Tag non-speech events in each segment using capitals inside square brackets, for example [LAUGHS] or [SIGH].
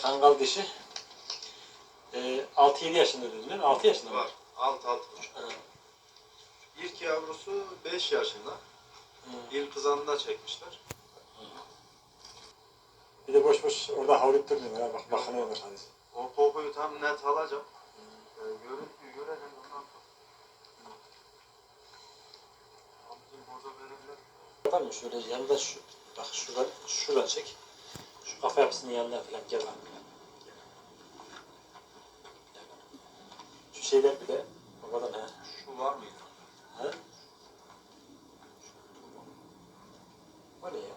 kangal dişi. E, 6-7 yaşında mi? 6 yaşında mı? Var. Alt alt buçuk. Ha. İlk yavrusu 5 yaşında. İlk kızanında çekmişler. Bir de boş boş orada havlayıp durmuyorlar. ha, Bak bakınıyorlar sadece. O kokuyu tam net alacağım. Ee, görüntüyü görelim ondan sonra. Abicim burada verebilir. Var mı şöyle yanında şu bak şuradan şuradan çek. Şu kafa yapısının yanına falan gel bak. Şu şeyler de babadan ha. Şu var mıydı? O ne ya?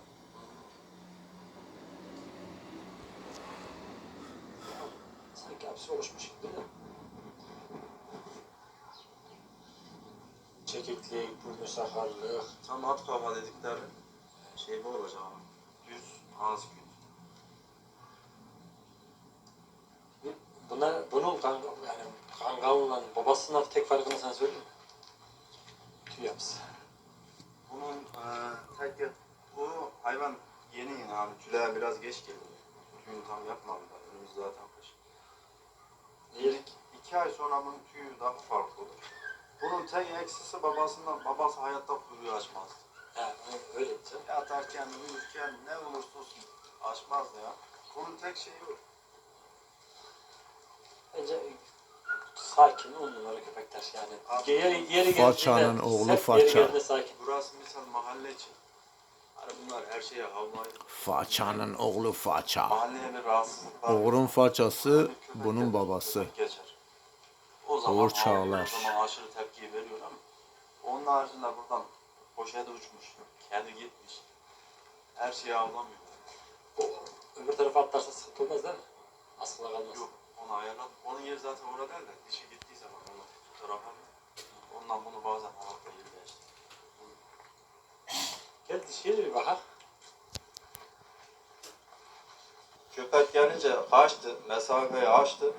Sanki hapsi oluşmuş gibi de. Çekiklik, burnu sakarlık. Tam at kafa dedikleri şey bu olacak. Düz, az gün. Kanka, yani kangalla babasının tek farkını sen söyle. Tüy yapısı. Bunun eee tek bu hayvan yeni yeni abi tüleğe biraz geç geliyor. Tüyünü tam yapmadılar. Önümüz zaten kış. İlk iki ay sonra bunun tüyü daha farklı olur. Bunun tek eksisi babasından, babası hayatta kuyruğu açmazdı. Ha, öyle diyeceğim. Yatarken, uyurken ne olursa olsun açmazdı ya. Bunun tek şeyi. Bence sakin on numara köpekler yani. Abi, Yeri, yeri Façanın oğlu faça. Sakin. Burası misal mahalle için. Hani bunlar her şeye havlayıp Façanın oğlu faça. mahalleye bir rahatsızlık var. Oğurun façası bunun babası. Geçer. O zaman havlıyor, Çağlar. O zaman aşırı tepki veriyor ama onun haricinde buradan poşet uçmuş, kedi gitmiş. Her şeyi avlamıyor. O, öbür tarafa atlarsa sıkıntı olmaz değil mi? Askıla kalmaz. Yok. Onun yeri zaten orada değil de dişi gittiği zaman onu bu tarafa Ondan bunu bazen halatla yerleşti. Gel dişiye bir bakar. Köpek gelince kaçtı, mesafeyi açtı.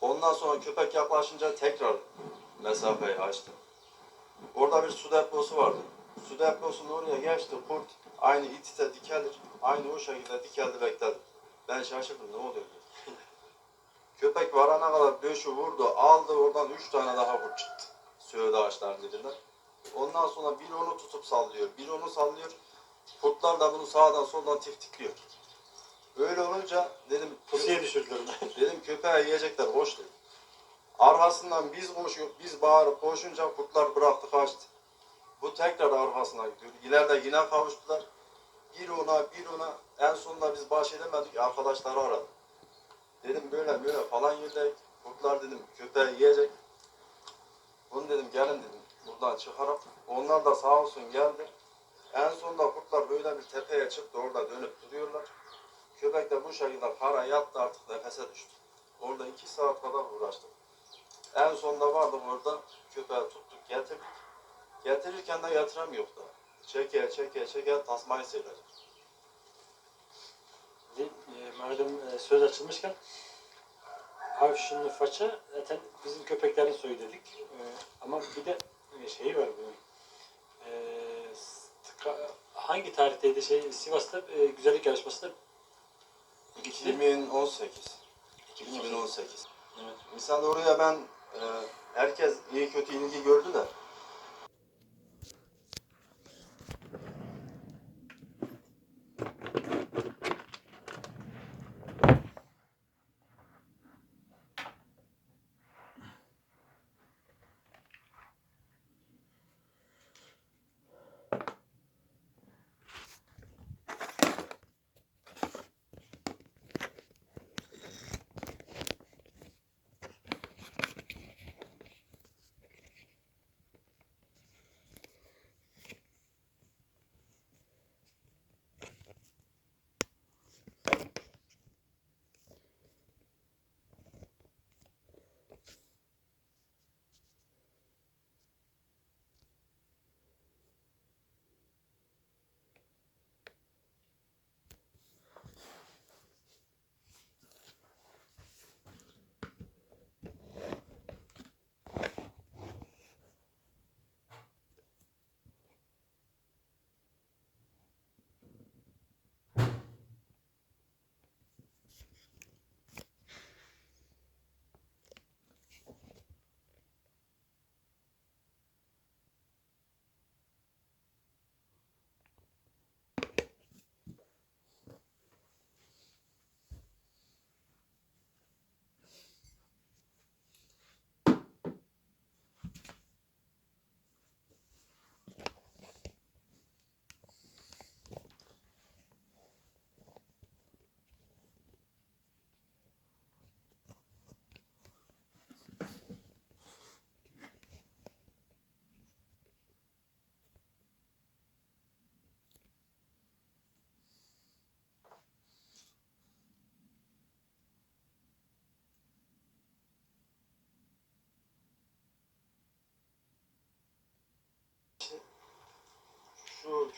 Ondan sonra köpek yaklaşınca tekrar mesafeyi açtı. Orada bir su deposu vardı. Su deposunun oraya geçti kurt. Aynı itite dikelir. Aynı o şekilde dikeldi bekledi. Ben şaşırdım ne oluyor. Köpek varana kadar döşü vurdu, aldı oradan üç tane daha kurt çıktı. Söğüt ağaçların dibinden. Ondan sonra bir onu tutup sallıyor, bir onu sallıyor. Kurtlar da bunu sağdan soldan tiftikliyor. Öyle olunca dedim Pusuya düşürdüler [LAUGHS] dedim köpeği yiyecekler hoş dedim. Arkasından biz koşuyor, biz bağırıp koşunca kurtlar bıraktı kaçtı. Bu tekrar arkasına gidiyor. İleride yine kavuştular. Bir ona bir ona en sonunda biz baş edemedik arkadaşları aradı. Dedim böyle böyle falan yerde kurtlar dedim köpeği yiyecek. Bunu dedim gelin dedim buradan çıkarıp onlar da sağ olsun geldi. En sonunda kurtlar böyle bir tepeye çıktı orada dönüp duruyorlar. Köpek de bu şekilde para yattı artık nefese düştü. Orada iki saat kadar uğraştık. En sonunda vardık orada köpeği tuttuk getirdik. Getirirken de yatıramıyor da. Çeke çeke çeke tasmayı söyler. E, Madem e, söz açılmışken Avşinli Faça zaten bizim köpeklerin soyu dedik. E, ama bir de e, şeyi var bunun. E, hangi tarihteydi şey Sivas'ta e, güzellik yarışmasında gitti. 2018. 2018. Evet. Misal oraya ben e, herkes iyi kötü ilgi gördü de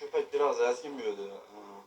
köpek biraz ezginmiyordu. Ee,